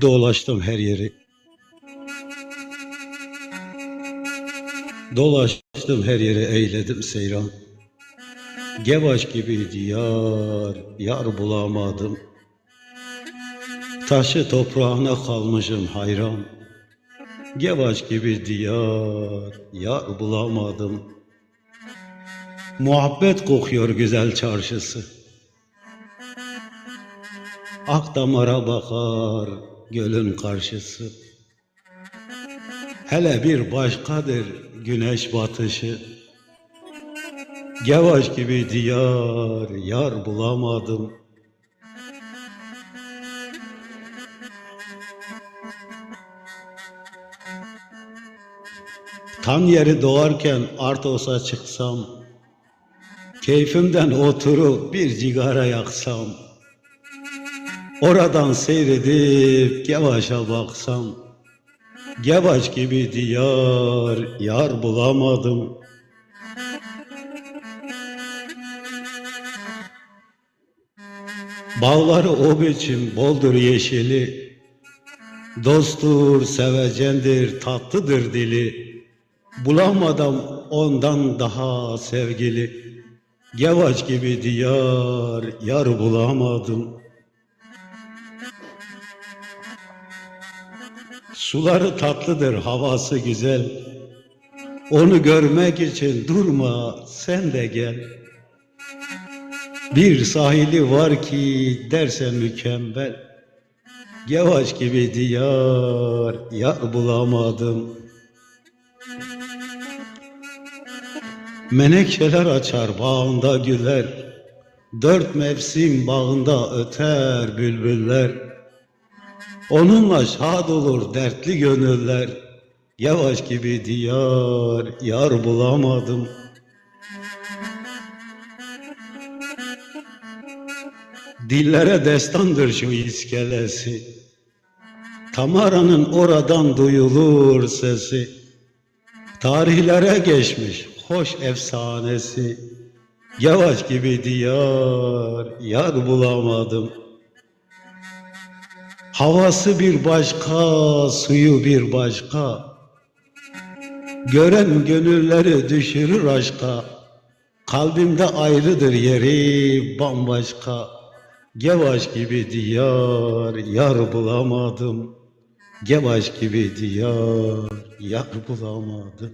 Dolaştım her yeri. Dolaştım her yere eyledim seyran. Gevaş gibi diyar, yar bulamadım. Taşı toprağına kalmışım hayran. Gevaş gibi diyar, yar bulamadım. Muhabbet kokuyor güzel çarşısı. Ak damara bakar gölün karşısı. Hele bir başkadır güneş batışı. Gevaş gibi diyar yar bulamadım. Tam yeri doğarken Artos'a çıksam, keyfimden oturup bir cigara yaksam, oradan seyredip Gevaş'a baksam, Gevaş gibi diyar, yar bulamadım. Bağları o biçim boldur yeşili, Dosttur, sevecendir, tatlıdır dili. Bulamadım ondan daha sevgili. Gevaç gibi diyar, yar bulamadım. Suları tatlıdır, havası güzel. Onu görmek için durma, sen de gel. Bir sahili var ki dersen mükemmel. Gevaş gibi diyar, yar bulamadım. Menekşeler açar bağında güler, Dört mevsim bağında öter bülbüller. Onunla şad olur dertli gönüller, Yavaş gibi diyar, yar bulamadım. Dillere destandır şu iskelesi, Tamara'nın oradan duyulur sesi. Tarihlere geçmiş hoş efsanesi. Yavaş gibi diyar, yar bulamadım. Havası bir başka, suyu bir başka. Gören gönülleri düşürür aşka. Kalbimde ayrıdır yeri bambaşka. Gevaş gibi diyar, yar bulamadım. Gevaş gibi diyar, yar bulamadım.